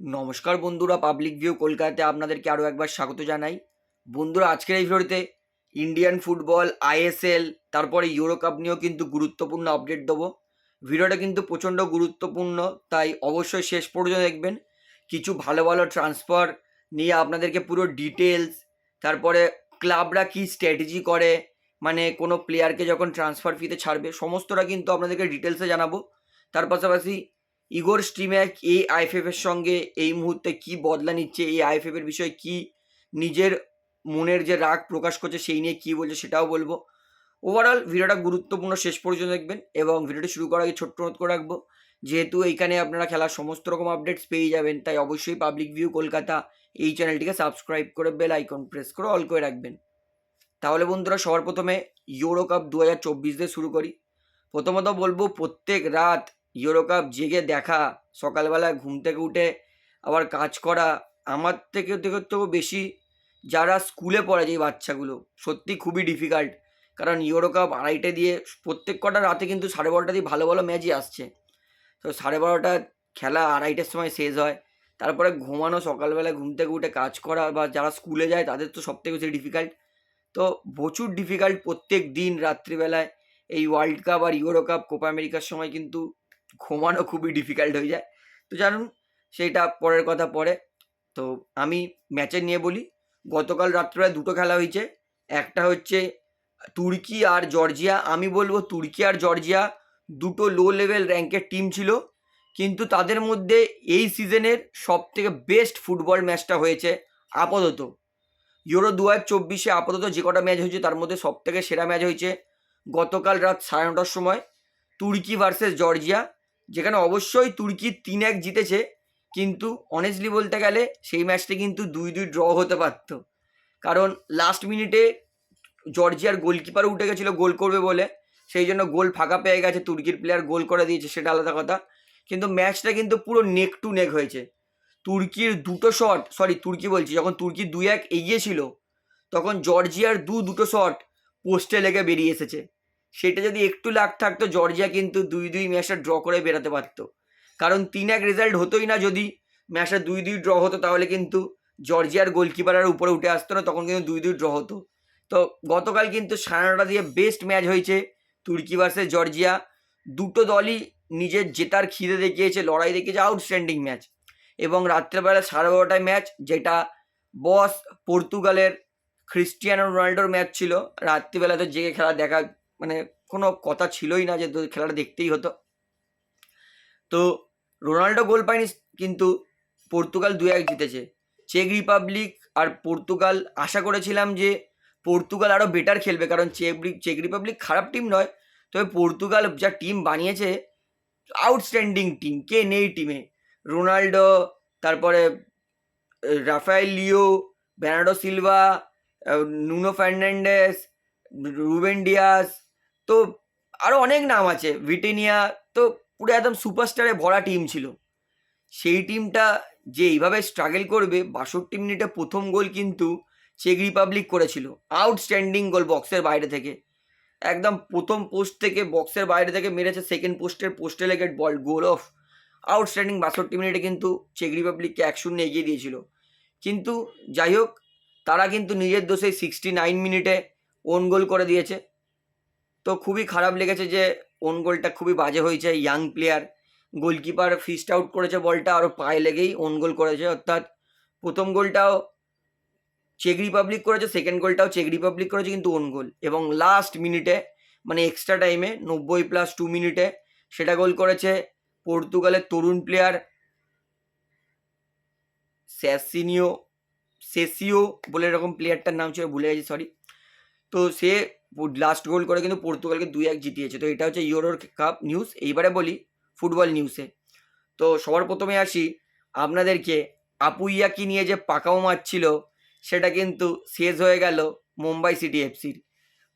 নমস্কার বন্ধুরা public view কলকাতাতে আপনাদেরকে আরও একবার স্বাগত জানাই। বন্ধুরা, আজকের এই ভিডিওতে ইন্ডিয়ান ফুটবল আইএসএল তারপরে ইউরো কাপ নিয়েও কিন্তু গুরুত্বপূর্ণ আপডেট দেবো। ভিডিওটা কিন্তু প্রচণ্ড গুরুত্বপূর্ণ, তাই অবশ্যই শেষ পর্যন্ত দেখবেন। কিছু ভালো ভালো ট্রান্সফার নিয়ে আপনাদেরকে পুরো ডিটেলস তারপরে ক্লাবরা কী স্ট্র্যাটেজি করে মানে কোনো প্লেয়ারকে যখন ট্রান্সফার ফিতে ছাড়বে, সমস্তটা কিন্তু আপনাদেরকে ডিটেলসে জানাব। তার পাশাপাশি ইগোর স্ট্রিম্যাক এই আইএফএফ এর সঙ্গে এই মুহূর্তে কি বদলা নিচ্ছে, এই আইএফএফ এর বিষয়ে কি নিজের মনের যে রাগ প্রকাশ করছে সেই নিয়ে কি বলছে সেটাও বলব। ওভারঅল ভিডিওটা গুরুত্বপূর্ণ, শেষ পর্যন্ত দেখবেন এবং ভিডিওটি শুরু করার আগে ছোট্ট নোট করে রাখব, যেহেতু এইখানে আপনারা খেলার সমস্ত রকম আপডেটস পেয়ে যাবেন, তাই অবশ্যই পাবলিক ভিউ কলকাতা এই চ্যানেলটিকে সাবস্ক্রাইব করে বেল আইকন প্রেস করে অল করে রাখবেন। তাহলে বন্ধুরা, সবার প্রথমে ইউরো কাপ দু হাজার চব্বিশ দিয়ে শুরু করি। প্রথমত বলব, প্রত্যেক রাত ইউরো কাপ জেগে দেখা, সকালবেলায় ঘুম থেকে উঠে আবার কাজ করা, আমার থেকে থেকে তো বেশি যারা স্কুলে পড়ে যে বাচ্চাগুলো, সত্যি খুবই ডিফিকাল্ট কারণ ইউরো কাপ আড়াইটে দিয়ে প্রত্যেক কটা রাতে কিন্তু সাড়ে বারোটা দিয়ে ভালো ভালো ম্যাচই আসছে। তো সাড়ে বারোটা খেলা আড়াইটের সময় শেষ হয়, তারপরে ঘুমানো সকালবেলা ঘুম থেকে উঠে কাজ করা বা যারা স্কুলে যায় তাদের তো সব থেকে বেশি ডিফিকাল্ট তো প্রচুর ডিফিকাল্ট প্রত্যেক দিন রাত্রিবেলায় এই ওয়ার্ল্ড কাপ আর ইউরো কাপ কোপা আমেরিকার সময় কিন্তু ঘুমানো খুবই ডিফিকাল্ট হয়ে যায়। তো জানুন, সেইটা পরের কথা পরে। তো আমি ম্যাচের নিয়ে বলি, গতকাল রাত্রে দুটো খেলা হয়েছে। একটা হচ্ছে তুর্কি আর জর্জিয়া। আমি বলব তুর্কি আর জর্জিয়া দুটো লো লেভেল র্যাঙ্কের টিম ছিল। কিন্তু তাদের মধ্যে এই সিজনের সব থেকে বেস্ট ফুটবল ম্যাচটা হয়েছে আপাতত। ইউরো দু হাজার চব্বিশে আপাতত যে কটা ম্যাচ হয়েছে, তার মধ্যে সব থেকে সেরা ম্যাচ হয়েছে গতকাল রাত সাড়ে নটার সময় তুর্কি ভার্সেস জর্জিয়া। যেখানে অবশ্যই তুর্কি তিন এক জিতেছে, কিন্তু অনেস্টলি বলতে গেলে সেই ম্যাচটি কিন্তু দুই দুই ড্র হতে পারতো। কারণ লাস্ট মিনিটে জর্জিয়ার গোলকিপার উঠে গেছিল গোল করবে বলে, সেই জন্য গোল ফাঁকা পেয়ে গেছে, তুর্কির প্লেয়ার গোল করে দিয়েছে, সেটা আলাদা কথা। কিন্তু ম্যাচটা কিন্তু পুরো নেক টু নেক হয়েছে। তুর্কির দুটো শট সরি তুর্কি বলছি, যখন তুর্কি দুই এক এগিয়েছিল, তখন জর্জিয়ার দু দুটো শট পোস্টে লেগে বেরিয়ে এসেছে। সেটা যদি একটু লাগ থাকতো, জর্জিয়া কিন্তু দুই দুই ম্যাচটা ড্র করে বেরোতে পারতো। কারণ তিন এক রেজাল্ট হতোই না যদি ম্যাচটা দুই দুই ড্র হতো, তাহলে কিন্তু জর্জিয়ার গোলকিপারের উপরে উঠে আসতো না, তখন কিন্তু দুই দুই ড্র হতো। তো গতকাল কিন্তু সাড়ে নটা দিয়ে বেস্ট ম্যাচ হয়েছে তুর্কি ভার্সেস জর্জিয়া। দুটো দলই নিজের জেতার খিদে দেখিয়েছে, লড়াই দেখিয়েছে আউটস্ট্যান্ডিং ম্যাচ এবং রাত্রেবেলা সাড়ে বারোটায় ম্যাচ যেটা বস পর্তুগালের ক্রিস্টিয়ানো রোনাল্ডোর ম্যাচ ছিল। রাত্রিবেলাতে জেগে খেলা দেখা মানে কোনো কথা ছিলই না যে খেলাটা দেখতেই হতো। তো রোনাল্ডো গোল পায়নি কিন্তু পর্তুগাল দু এক জিতেছে। চেক রিপাবলিক আর পর্তুগাল, আশা করেছিলাম যে পর্তুগাল আরও বেটার খেলবে, কারণ চেক চেক রিপাবলিক খারাপ টিম নয়, তবে পর্তুগাল যা টিম বানিয়েছে আউটস্ট্যান্ডিং টিম কে নেই টিমে রোনাল্ডো, তারপরে Rafael Leao Bernardo Silva Nuno Fernandes, Ruben Dias তো আরও অনেক নাম আছে। ব্রিটেনিয়া তো পুরো একদম সুপারস্টারে ভরা টিম ছিল। সেই টিমটা যে এইভাবে স্ট্রাগল করবে, বাষট্টি মিনিটে প্রথম গোল কিন্তু চেক রিপাবলিক করেছিল। আউটস্ট্যান্ডিং গোল বক্সের বাইরে থেকে। একদম প্রথম পোস্ট থেকে বক্সের বাইরে থেকে মেরেছে সেকেন্ড পোস্টের পোস্টে লেগে বল গোল অফ আউটস্ট্যান্ডিং বাষট্টি মিনিটে কিন্তু চেক রিপাবলিককে এক শূন্য এগিয়ে দিয়েছিল। কিন্তু যাই হোক, তারা কিন্তু নিজের দোষে সিক্সটি নাইন মিনিটে ওন গোল করে দিয়েছে। তো খুবই খারাপ লেগেছে যে ওন গোলটা খুবই বাজে হয়েছে young player goalkeeper fist out করেছে বলটা আরও পায়ে লেগেই ওন গোল করেছে, অর্থাৎ প্রথম গোলটাও চেক রিপাবলিক করেছে সেকেন্ড গোলটাও চেক রিপাবলিক করেছে, কিন্তু ওন গোল এবং লাস্ট মিনিটে মানে এক্সট্রা টাইমে নব্বই প্লাস টু মিনিটে সেটা গোল করেছে পর্তুগালের তরুণ প্লেয়ার স্যাসিনিও সেসিও বলে এরকম প্লেয়ারটার নাম ছিল, ভুলে গেছি সরি তো সে লাস্ট গোল করে কিন্তু পর্তুগালকে দুই এক জিতিয়েছে। তো এটা হচ্ছে ইউরোর কাপ নিউজ এইবারে বলি ফুটবল নিউজে তো সবার প্রথমে আসি আপনাদেরকে। আপুইয়াকি নিয়ে যে পাকাও মারছিল, সেটা কিন্তু শেষ হয়ে গেল মুম্বাই সিটি এফসির।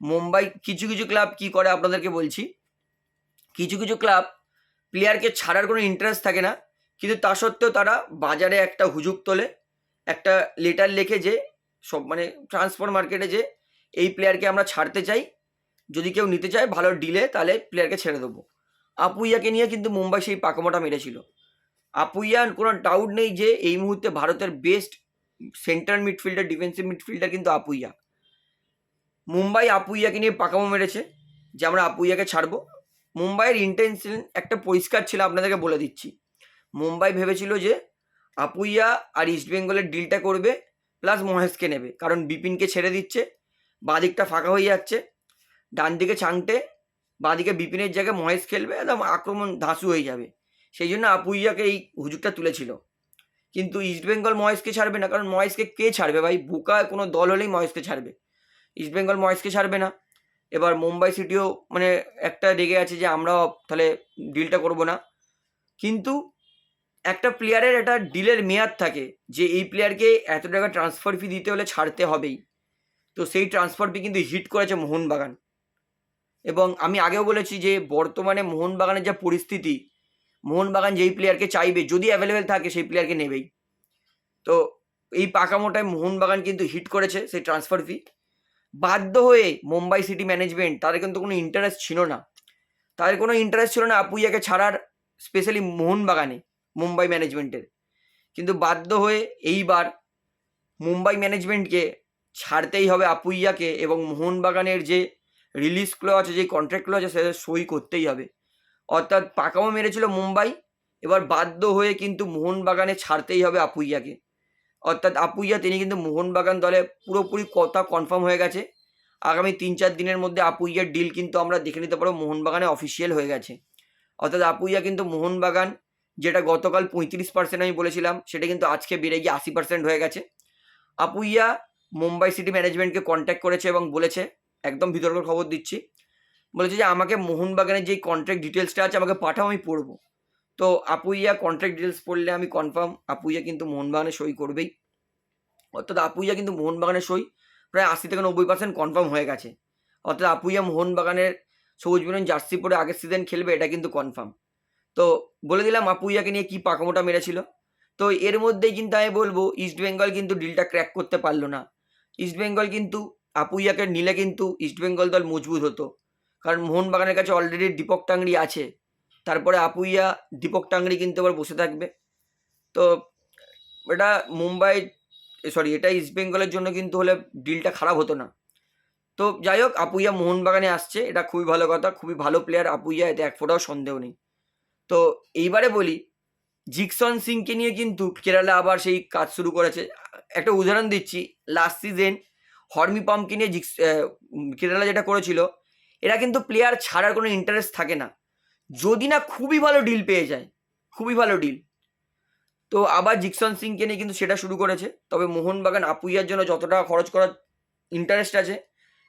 মুম্বাই কিছু কিছু ক্লাব কি করে আপনাদেরকে বলছি? কিছু কিছু ক্লাব প্লেয়ারকে ছাড়ার কোনো ইন্টারেস্ট থাকে না, কিন্তু তা সত্ত্বেও তারা বাজারে একটা হুজুক তোলে, একটা লেটার লেখে যে সব মানে ট্রান্সফার মার্কেটে যে এই প্লেয়ারকে আমরা ছাড়তে চাই। যদি কেউ নিতে চায় ভালো ডিলে তাহলে প্লেয়ারকে ছেড়ে দেবো। আপুইয়াকে নিয়ে কিন্তু মুম্বাই সেই পাকামোটা মেরেছিল। আপুইয়ার কোনো ডাউট নেই যে এই মুহূর্তে ভারতের best central midfielder defensive midfielder কিন্তু আপুইয়া। মুম্বাই আপুইয়াকে নিয়ে পাকামো মেরেছে, যে আমরা আপুইয়াকে ছাড়বো। মুম্বাইয়ের ইন্টেনশন একটা পরিষ্কার ছিল, আপনাদেরকে বলে দিচ্ছি। মুম্বাই ভেবেছিল যে আপুইয়া আর ইস্টবেঙ্গলের ডিলটা করবে প্লাস মহেশকে নেবে। কারণ বিপিনকে ছেড়ে দিচ্ছে। বাঁদিকটা ফাঁকা হয়ে যাচ্ছে। ডান দিকে চাংটে বাঁদিকে বিপিনের জায়গায় মহেশ খেলবে, একদম আক্রমণ ধাঁসু হয়ে যাবে। সেই জন্য আপুইয়াকে এই হুজুগটা তুলেছিল। কিন্তু ইস্টবেঙ্গল মহেশকে ছাড়বে না, কারণ মহেশকে কে ছাড়বে ভাই? বুকা কোনো দল হলেই মহেশকে ছাড়বে। ইস্টবেঙ্গল মহেশকে ছাড়বে না। এবার মুম্বাই সিটিও মানে একটা রেগে আছে যে আমরাও তাহলে ডিলটা করব না। কিন্তু একটা প্লেয়ারের একটা ডিলের মেয়াদ থাকে যে এই প্লেয়ারকে এত টাকা ট্রান্সফার ফি দিতে হলে ছাড়তে হবেই। তো সেই ট্রান্সফার ফি কিন্তু হিট করেছে মোহনবাগান। এবং আমি আগেও বলেছি যে, বর্তমানে মোহনবাগানের যা পরিস্থিতি, মোহনবাগান যেই প্লেয়ারকে চাইবে, যদি অ্যাভেলেবেল থাকে সেই প্লেয়ারকে নেবেই। তো এই পাকামোটায় মোহনবাগান কিন্তু হিট করেছে সেই ট্রান্সফার ফি বাধ্য হয়ে মুম্বাই সিটি ম্যানেজমেন্ট তাদের কিন্তু কোনো ইন্টারেস্ট ছিল না। তাদের কোনো ইন্টারেস্ট ছিল না আপুইয়াকে ছাড়ার স্পেশালি মোহনবাগানে, মুম্বাই ম্যানেজমেন্টের কিন্তু বাধ্য হয়ে এইবার মুম্বাই ম্যানেজমেন্টকে ছাড়তেই হবে আপুইয়াকে এবং মোহনবাগানের যে রিলিজ আছে, যে কন্ট্রাক্ট আছে, সেটা সই করতেই হবে। অর্থাৎ পাকাও মেরেছিল মুম্বাই, এবার বাধ্য হয়ে কিন্তু মোহনবাগানে ছাড়তেই হবে আপুইয়াকে। অর্থাৎ আপুইয়া, তিনি কিন্তু মোহনবাগান দলে পুরোপুরি কথা কনফার্ম হয়ে গেছে। আগামী তিন চার দিনের মধ্যে আপুইয়ার ডিল কিন্তু আমরা দেখে নিতে পারব, মোহনবাগানে অফিসিয়াল হয়ে গেছে। অর্থাৎ আপুইয়া কিন্তু মোহনবাগান, যেটা গতকাল পঁয়ত্রিশ পার্সেন্ট আমি বলেছিলাম, সেটা কিন্তু আজকে বেড়ে গিয়ে আশি পার্সেন্ট হয়ে গেছে। আপুইয়া মুম্বাই সিটি ম্যানেজমেন্টকে কন্ট্যাক্ট করেছে এবং বলেছে, একদম বিতর্কের খবর দিচ্ছি, বলেছে যে আমাকে মোহনবাগানের যেই কন্ট্রাক্ট ডিটেলসটা আছে আমাকে পাঠাও, আমি পড়ব। তো আপুইয়া কন্ট্রাক্ট ডিটেলস পড়লে আমি কনফার্ম আপুইয়া কিন্তু মোহনবাগানে সই করবেই। অর্থাৎ আপুইয়া কিন্তু মোহনবাগানে সই প্রায় আশি থেকে নব্বই পার্সেন্ট কনফার্ম হয়ে গেছে। অর্থাৎ আপুইয়া মোহনবাগানের সবুজ বেরুন জার্সি পরে আগের সিজন খেলবে, এটা কিন্তু কনফার্ম তো বলে দিলাম আপুইয়াকে নিয়ে কী পাকামোটা মেরেছিল। তো এর মধ্যেই কিন্তু আমি বলব ইস্টবেঙ্গল কিন্তু ডিলটা ক্র্যাক করতে পারল না। ইস্টবেঙ্গল কিন্তু আপুইয়াকে নিলে কিন্তু ইস্টবেঙ্গল দল মজবুত হতো। কারণ মোহনবাগানের কাছে অলরেডি দীপক টাংরি আছে। তারপরে আপুইয়া দীপক টাংরি কিন্তু আবার বসে থাকবে। তো এটা মুম্বাই সরি এটা ইস্টবেঙ্গলের জন্য কিন্তু হলে ডিলটা খারাপ হতো না। তো যাই হোক আপুইয়া মোহনবাগানে আসছে, এটা খুবই ভালো কথা, খুবই ভালো প্লেয়ার আপুইয়া এতে এক ফোটাও সন্দেহ নেই। তো এইবারে বলি জিকসন সিংকে নিয়ে কিন্তু কেরালা আবার সেই কাজ শুরু করেছে। একটা উদাহরণ দিচ্ছি লাস্ট সিজন হর্মি পাম্পকে নিয়ে জিক্স কেরালা যেটা করেছিল, এরা কিন্তু প্লেয়ার ছাড়ার কোনো ইন্টারেস্ট থাকে না। যদি না খুবই ভালো ডিল পেয়ে যায়, খুবই ভালো ডিল তো আবার জিকসন সিংকে নিয়ে কিন্তু সেটা শুরু করেছে, তবে মোহনবাগান আপুইয়ার জন্য যত টাকা খরচ করার ইন্টারেস্ট আছে,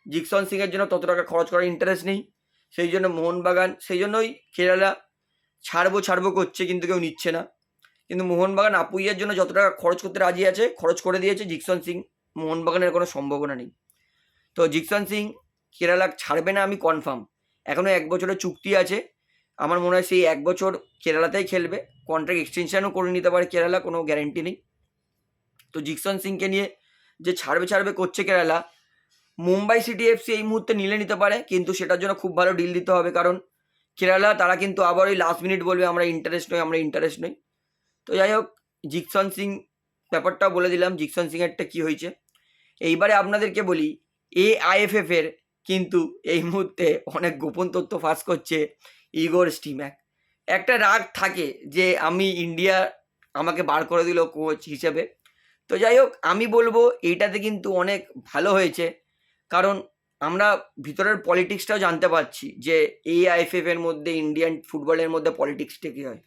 জিকসন সিংয়ের জন্য তত টাকা খরচ করার ইন্টারেস্ট নেই। সেই জন্য মোহনবাগান, সেই জন্যই কেরালা ছাড়বো ছাড়বো করছে কিন্তু কেউ নিচ্ছে না। কিন্তু মোহনবাগান আপুইয়ার জন্য যত টাকা খরচ করতে রাজি আছে, খরচ করে দিয়েছে জিকসন সিং। মোহনবাগানের কোনো সম্ভাবনা নেই। তো জিকসন সিং কেরালা ছাড়বে না আমি কনফার্ম এখনও এক বছরের চুক্তি আছে। আমার মনে হয় সেই এক বছর কেরালাতেই খেলবে। কন্ট্রাক্ট এক্সটেনশনও করে নিতে পারে কেরালা, কোনো গ্যারেন্টি নেই। তো জিকসন সিংকে নিয়ে যে ছাড়বে ছাড়বে করছে কেরালা, মুম্বাই সিটি এফসি এই মুহূর্তে নিলে নিতে পারে। কিন্তু সেটার জন্য খুব ভালো ডিল দিতে হবে। কারণ কেরালা, তারা কিন্তু আবার ওই লাস্ট মিনিট বলবে, আমরা ইন্টারেস্ট নই, আমরা ইন্টারেস্ট নই। তো যাই হোক, জিকসন সিং, ব্যাপারটাও বলে দিলাম, জিকসন সিংয়েরটা কী হয়েছে? এইবারে আপনাদেরকে বলি এ আইএফএফ এর কিন্তু এই মুহূর্তে অনেক গোপন তথ্য ফাঁস করছে ইগোর স্টিম্যাক একটা রাগ থাকে যে আমি ইন্ডিয়া আমাকে বার করে দিল কোচ হিসেবে। তো যাই হোক, আমি বলব, এইটাতে কিন্তু অনেক ভালো হয়েছে। কারণ আমরা ভিতরের পলিটিক্সটাও জানতে পারছি যে এই আইএফএফ এর মধ্যে ইন্ডিয়ান ফুটবলের মধ্যে পলিটিক্সটা কী হয়।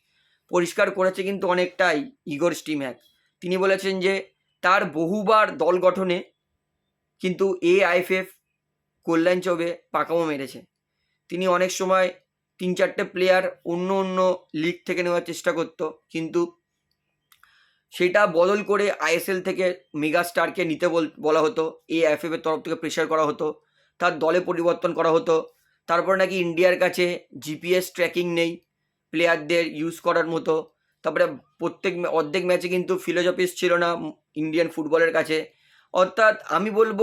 পরিষ্কার করেছে কিন্তু অনেকটাই ইগোর স্টিম স্টিম্যাক তিনি বলেছেন যে, তার বহুবার দল গঠনে কিন্তু এ আইএফএফ কল্যাণ চৌবে পাকামো মেরেছে। তিনি অনেক সময় তিন চারটে প্লেয়ার অন্য অন্য লিগ থেকে নেওয়ার চেষ্টা করতো, কিন্তু সেটা বদল করে আইএসএল থেকে মেগা স্টারকে নিতে বল- হতো। এ এর তরফ থেকে প্রেশার করা হতো। তার দলে পরিবর্তন করা হতো। তারপর নাকি ইন্ডিয়ার কাছে জিপিএস ট্র্যাকিং নেই প্লেয়ারদের ইউজ করার মতো। তারপরে প্রত্যেক অর্ধেক ম্যাচে কিন্তু ফিলোজফিস ছিল না ইন্ডিয়ান ফুটবলের কাছে। অর্থাৎ আমি বলব,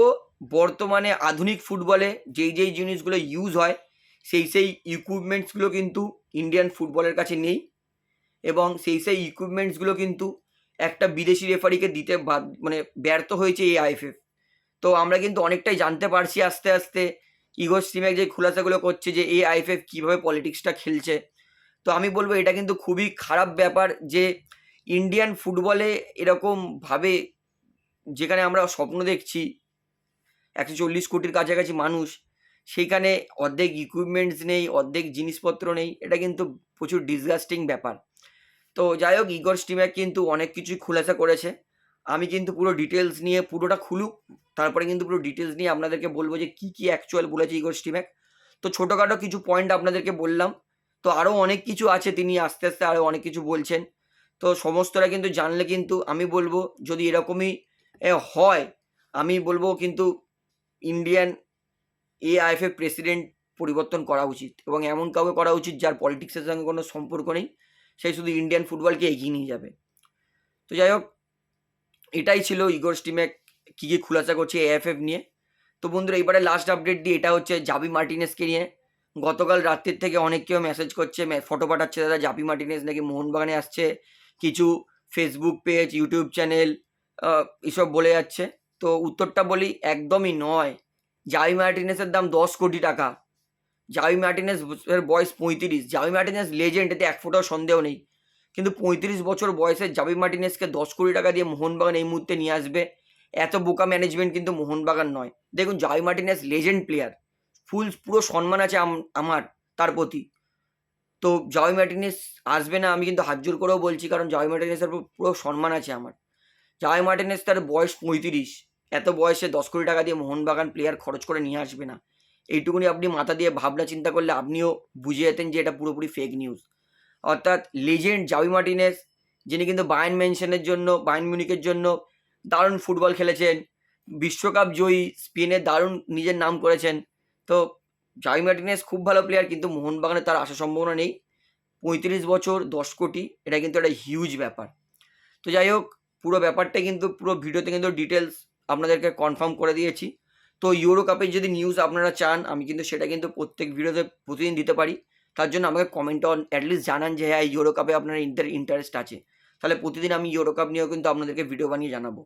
বর্তমানে আধুনিক ফুটবলে যেই যেই জিনিসগুলো ইউজ হয়, সেই সেই ইকুইপমেন্টসগুলো কিন্তু ইন্ডিয়ান ফুটবলের কাছে নেই। এবং সেই সেই ইকুইপমেন্টসগুলো কিন্তু একটা বিদেশি রেফারিকে দিতে মানে ব্যর্থ হয়েছে এই আইএফএফ তো আমরা কিন্তু অনেকটাই জানতে পারছি আস্তে আস্তে। ইগো স্টিমেক যে খুলাসাগুলো করছে যে এই আইএফএফ কীভাবে পলিটিক্সটা খেলছে। তো আমি বলব এটা কিন্তু খুবই খারাপ ব্যাপার যে ইন্ডিয়ান ফুটবলে এরকমভাবে যেখানে আমরা স্বপ্ন দেখছি, একশো চল্লিশ কোটির কাছাকাছি মানুষ, সেইখানে অর্ধেক ইকুইপমেন্টস নেই, অর্ধেক জিনিসপত্র নেই, এটা কিন্তু প্রচুর ডিসগাস্টিং ব্যাপার। তো যাই হোক, ইগর স্টিম্যাক কিন্তু অনেক কিছুই খুলাসা করেছে। আমি কিন্তু পুরো ডিটেলস নিয়ে পুরোটা খুলুক। তারপরে কিন্তু পুরো ডিটেলস নিয়ে আপনাদেরকে বলব যে কী কী অ্যাকচুয়াল বলেছে ইগর স্টিম্যাক তো ছোটোখাটো কিছু পয়েন্ট আপনাদেরকে বললাম। তো আরও অনেক কিছু আছে তিনি আস্তে আস্তে আরও অনেক কিছু বলছেন। তো সমস্তটা কিন্তু জানলে কিন্তু আমি বলব, যদি এরকমই হয়, আমি বলব কিন্তু ইন্ডিয়ান এআইএফএ প্রেসিডেন্ট পরিবর্তন করা উচিত এবং এমন কাউকে করা উচিত যার পলিটিক্সের সঙ্গে কোনো সম্পর্ক নেই। সেই শুধু ইন্ডিয়ান ফুটবলকে এগিয়ে নিয়ে যাবে। তো যাই হোক, এটাই ছিল ইগোর স্টিমেক কী কী খুলাসা করছে এএফএফ নিয়ে? তো বন্ধুরা, এবারে লাস্ট আপডেট দিয়ে এটা হচ্ছে জাবি মার্টিনেসকে নিয়ে। গতকাল রাত্রির থেকে অনেক কেউ মেসেজ করছে ফটো পাঠাচ্ছে দাদা। জাবি মার্টিনেস নাকি মোহনবাগানে আসছে। কিছু ফেসবুক পেজ ইউটিউব চ্যানেল এসব বলে যাচ্ছে। তো উত্তরটা বলি, একদমই নয়। জাবি মার্টিনেসের দাম দশ কোটি টাকা। জাবি মার্টিনেস এর বয়স পঁয়ত্রিশ। জাবি মার্টিনেস লেজেন্ড এতে এক ফোটাও সন্দেহ নেই। কিন্তু পঁয়ত্রিশ বছর বয়সে জাবি মার্টিনেসকে দশ কোটি টাকা দিয়ে মোহনবাগান এই মুহূর্তে নিয়ে আসবে। এত বোকা ম্যানেজমেন্ট কিন্তু মোহনবাগান নয়। দেখুন Javi Martinez legend player full পুরো সম্মান আছে আম- আমার, তার প্রতি। তো জয় মার্টিনেস আসবে না, আমি কিন্তু হাত জোর করেও বলছি, কারণ জয় মার্টিনেসের পুরো সম্মান আছে আমার। জয় মার্টিনেস তার বয়স পঁয়ত্রিশ। এত বয়সে দশ কোটি টাকা দিয়ে মোহনবাগান প্লেয়ার খরচ করে নিয়ে আসবে না। এইটুকুনি আপনি মাথা দিয়ে ভাবনা চিন্তা করলে আপনিও বুঝে যেতেন যে এটা পুরোপুরি ফেক নিউজ অর্থাৎ লেজেন্ড জাবি মার্টিনেস, যিনি কিন্তু বায়ান মেনশনের জন্য বায়ান মিউনিকের জন্য দারুণ ফুটবল খেলেছেন। বিশ্বকাপ জয়ী স্পেনে দারুণ নিজের নাম করেছেন। তো জাবি মার্টিনেস খুব ভালো প্লেয়ার কিন্তু মোহনবাগানে তার আসার সম্ভাবনা নেই। পঁয়ত্রিশ বছর, দশ কোটি, এটা কিন্তু একটা হিউজ ব্যাপার। তো যাই হোক, পুরো ব্যাপারটা কিন্তু, পুরো ভিডিওতে কিন্তু ডিটেলস আপনাদেরকে কনফার্ম করে দিয়েছি। তো ইউরো কাপের যদি নিউজ আপনারা চান, আমি কিন্তু সেটা কিন্তু প্রত্যেক ভিডিওতে প্রতিদিন দিতে পারি। তার জন্য আমাকে কমেন্টে অ্যাটলিস্ট জানান যে হ্যাঁ ইউরো কাপে আপনার ইন্টার ইন্টারেস্ট আছে। তাহলে প্রতিদিন আমি ইউরো কাপ নিয়েও কিন্তু আপনাদেরকে ভিডিও বানিয়ে জানাব।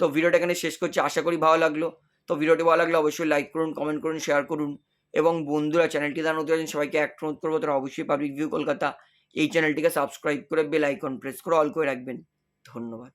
তো ভিডিওটা এখানে শেষ করছি, আশা করি ভালো লাগল। তো ভিডিওটি ভালো লাগলে অবশ্যই লাইক করুন কমেন্ট করুন শেয়ার করুন। এবং বন্ধুরা চ্যানেলটি দাঁড়ানো নতুন আছেন, সবাইকে এক অনুরোধ করব, তারা অবশ্যই পাবলিক ভিউ কলকাতা এই চ্যানেলটিকে সাবস্ক্রাইব করে বেল আইকন প্রেস করে অল করে রাখবেন। ধন্যবাদ।